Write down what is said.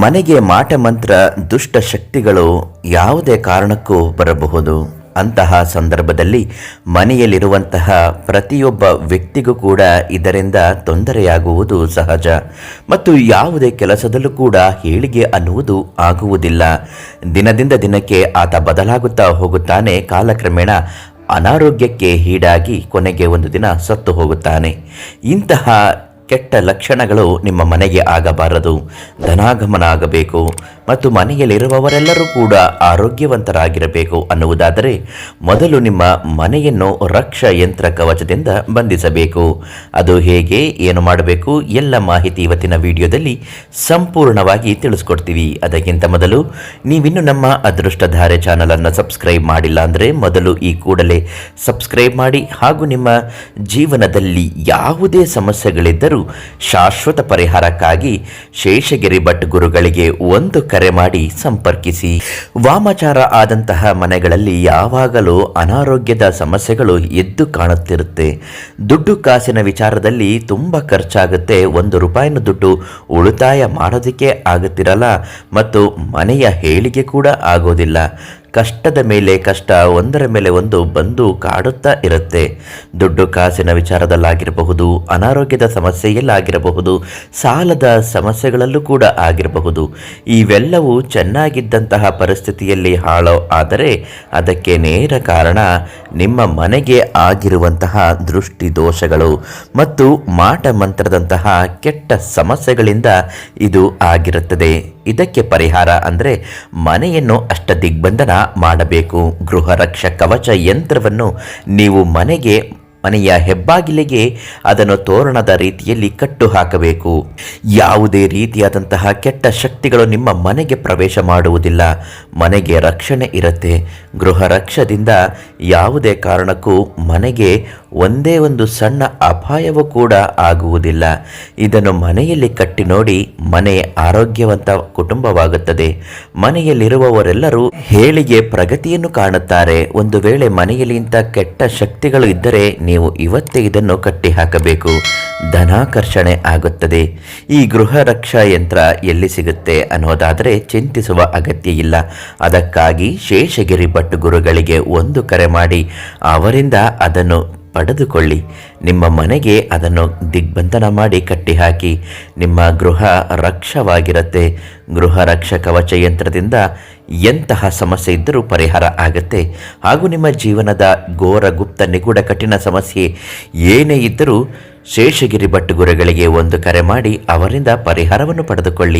ಮನೆಗೆ ಮಾಟ ಮಂತ್ರ ದುಷ್ಟ ಶಕ್ತಿಗಳು ಯಾವುದೇ ಕಾರಣಕ್ಕೂ ಬರಬಹುದು. ಅಂತಹ ಸಂದರ್ಭದಲ್ಲಿ ಮನೆಯಲ್ಲಿರುವಂತಹ ಪ್ರತಿಯೊಬ್ಬ ವ್ಯಕ್ತಿಗೂ ಕೂಡ ಇದರಿಂದ ತೊಂದರೆಯಾಗುವುದು ಸಹಜ. ಮತ್ತು ಯಾವುದೇ ಕೆಲಸದಲ್ಲೂ ಕೂಡ ಹೇಳಿಗೆ ಅನ್ನುವುದು ಆಗುವುದಿಲ್ಲ. ದಿನದಿಂದ ದಿನಕ್ಕೆ ಆತ ಬದಲಾಗುತ್ತಾ ಹೋಗುತ್ತಾನೆ. ಕಾಲಕ್ರಮೇಣ ಅನಾರೋಗ್ಯಕ್ಕೆ ಈಡಾಗಿ ಕೊನೆಗೆ ಒಂದು ದಿನ ಸತ್ತು ಹೋಗುತ್ತಾನೆ. ಇಂತಹ ಕೆಟ್ಟ ಲಕ್ಷಣಗಳು ನಿಮ್ಮ ಮನೆಗೆ ಆಗಬಾರದು. ಧನಾಗಮನ ಆಗಬೇಕು ಮತ್ತು ಮನೆಯಲ್ಲಿರುವವರೆಲ್ಲರೂ ಕೂಡ ಆರೋಗ್ಯವಂತರಾಗಿರಬೇಕು ಅನ್ನುವುದಾದರೆ ಮೊದಲು ನಿಮ್ಮ ಮನೆಯನ್ನು ರಕ್ಷಾ ಯಂತ್ರ ಕವಚದಿಂದ ಬಂಧಿಸಬೇಕು. ಅದು ಹೇಗೆ, ಏನು ಮಾಡಬೇಕು, ಎಲ್ಲ ಮಾಹಿತಿ ಇವತ್ತಿನ ವಿಡಿಯೋದಲ್ಲಿ ಸಂಪೂರ್ಣವಾಗಿ ತಿಳಿಸ್ಕೊಡ್ತೀವಿ. ಅದಕ್ಕಿಂತ ಮೊದಲು ನೀವಿನ್ನು ನಮ್ಮ ಅದೃಷ್ಟಧಾರೆ ಚಾನಲನ್ನು ಸಬ್ಸ್ಕ್ರೈಬ್ ಮಾಡಿಲ್ಲ ಅಂದರೆ ಮೊದಲು ಈ ಕೂಡಲೇ ಸಬ್ಸ್ಕ್ರೈಬ್ ಮಾಡಿ ಹಾಗೂ ನಿಮ್ಮ ಜೀವನದಲ್ಲಿ ಯಾವುದೇ ಸಮಸ್ಯೆಗಳಿದ್ದರೂ ಶಾಶ್ವತ ಪರಿಹಾರಕ್ಕಾಗಿ ಶೇಷಗಿರಿ ಭಟ್ ಗುರುಗಳಿಗೆ ಒಂದು ಕರೆ ಮಾಡಿ ಸಂಪರ್ಕಿಸಿ. ವಾಮಾಚಾರ ಆದಂತಹ ಮನೆಗಳಲ್ಲಿ ಯಾವಾಗಲೂ ಅನಾರೋಗ್ಯದ ಸಮಸ್ಯೆಗಳು ಎದ್ದು ಕಾಣುತ್ತಿರುತ್ತೆ. ದುಡ್ಡು ಕಾಸಿನ ವಿಚಾರದಲ್ಲಿ ತುಂಬ ಖರ್ಚಾಗುತ್ತೆ. ಒಂದು ರೂಪಾಯಿನ ದುಡ್ಡು ಉಳಿತಾಯ ಮಾಡೋದಕ್ಕೆ ಆಗುತ್ತಿರಲ್ಲ ಮತ್ತು ಮನೆಯ ಹೇಳಿಕೆ ಕೂಡ ಆಗೋದಿಲ್ಲ. ಕಷ್ಟದ ಮೇಲೆ, ಕಷ್ಟ ಒಂದರ ಮೇಲೆ ಒಂದು ಬಂದು ಕಾಡುತ್ತಾ ಇರುತ್ತೆ. ದುಡ್ಡು ಕಾಸಿನ ವಿಚಾರದಲ್ಲಾಗಿರಬಹುದು, ಅನಾರೋಗ್ಯದ ಸಮಸ್ಯೆಯಲ್ಲಾಗಿರಬಹುದು, ಸಾಲದ ಸಮಸ್ಯೆಗಳಲ್ಲೂ ಕೂಡ ಆಗಿರಬಹುದು. ಇವೆಲ್ಲವೂ ಚೆನ್ನಾಗಿದ್ದಂತಹ ಪರಿಸ್ಥಿತಿಯಲ್ಲಿ ಹಾಳೋ ಆದರೆ ಅದಕ್ಕೆ ನೇರ ಕಾರಣ ನಿಮ್ಮ ಮನೆಗೆ ಆಗಿರುವಂತಹ ದೃಷ್ಟಿ ದೋಷಗಳು ಮತ್ತು ಮಾಟ ಮಂತ್ರದಂತಹ ಕೆಟ್ಟ ಸಮಸ್ಯೆಗಳಿಂದ ಇದು ಆಗಿರುತ್ತದೆ. ಇದಕ್ಕೆ ಪರಿಹಾರ ಅಂದರೆ ಮನೆಯನ್ನು ಅಷ್ಟ ದಿಗ್ಬಂಧನ ಮಾಡಬೇಕು. ಗೃಹ ರಕ್ಷ ಕವಚ ಯಂತ್ರವನ್ನು ನೀವು ಮನೆಗೆ ಮನೆಯ ಹೆಬ್ಬಾಗಿಲಿಗೆ ಅದನ್ನು ತೋರಣದ ರೀತಿಯಲ್ಲಿ ಕಟ್ಟು ಹಾಕಬೇಕು ಯಾವುದೇ ರೀತಿಯಾದಂತಹ ಕೆಟ್ಟ ಶಕ್ತಿಗಳು ನಿಮ್ಮ ಮನೆಗೆ ಪ್ರವೇಶ ಮಾಡುವುದಿಲ್ಲ. ಮನೆಗೆ ರಕ್ಷಣೆ ಇರುತ್ತೆ. ಗೃಹ ರಕ್ಷದಿಂದ ಯಾವುದೇ ಕಾರಣಕ್ಕೂ ಮನೆಗೆ ಒಂದೇ ಒಂದು ಸಣ್ಣ ಅಪಾಯವೂ ಕೂಡ ಆಗುವುದಿಲ್ಲ. ಇದನ್ನು ಮನೆಯಲ್ಲಿ ಕಟ್ಟಿ ನೋಡಿ ಮನೆ ಆರೋಗ್ಯವಂತ ಕುಟುಂಬವಾಗುತ್ತದೆ. ಮನೆಯಲ್ಲಿರುವವರೆಲ್ಲರೂ ಹೇಳಿಗೆ ಪ್ರಗತಿಯನ್ನು ಕಾಣುತ್ತಾರೆ. ಒಂದು ವೇಳೆ ಮನೆಯಲ್ಲಿ ಇಂಥ ಕೆಟ್ಟ ಶಕ್ತಿಗಳು ಇದ್ದರೆ ನೀವು ಇವತ್ತೇ ಇದನ್ನು ಕಟ್ಟಿ ಹಾಕಬೇಕು ಧನಾಕರ್ಷಣೆ ಆಗುತ್ತದೆ. ಈ ಗೃಹ ರಕ್ಷಾ ಯಂತ್ರ ಎಲ್ಲಿ ಸಿಗುತ್ತೆ ಅನ್ನೋದಾದರೆ ಚಿಂತಿಸುವ ಅಗತ್ಯ ಇಲ್ಲ. ಅದಕ್ಕಾಗಿ ಶೇಷಗಿರಿ ಭಟ್ ಗುರುಗಳಿಗೆ ಒಂದು ಕರೆ ಮಾಡಿ, ಅವರಿಂದ ಅದನ್ನು ಪಡೆದುಕೊಳ್ಳಿ. ನಿಮ್ಮ ಮನೆಗೆ ಅದನ್ನು ದಿಗ್ಬಂಧನ ಮಾಡಿ ಕಟ್ಟಿಹಾಕಿ. ನಿಮ್ಮ ಗೃಹ ರಕ್ಷವಾಗಿರುತ್ತೆ. ಗೃಹ ರಕ್ಷ ಕವಚ ಯಂತ್ರದಿಂದ ಎಂತಹ ಸಮಸ್ಯೆ ಇದ್ದರೂ ಪರಿಹಾರ ಆಗುತ್ತೆ. ಹಾಗೂ ನಿಮ್ಮ ಜೀವನದ ಘೋರ ಗುಪ್ತ ನಿಗೂಢ ಕಠಿಣ ಸಮಸ್ಯೆ ಏನೇ ಇದ್ದರೂ ಶೇಷಗಿರಿ ಭಟ್ ಗುರುಗಳಿಗೆ ಒಂದು ಕರೆ ಮಾಡಿ ಅವರಿಂದ ಪರಿಹಾರವನ್ನು ಪಡೆದುಕೊಳ್ಳಿ.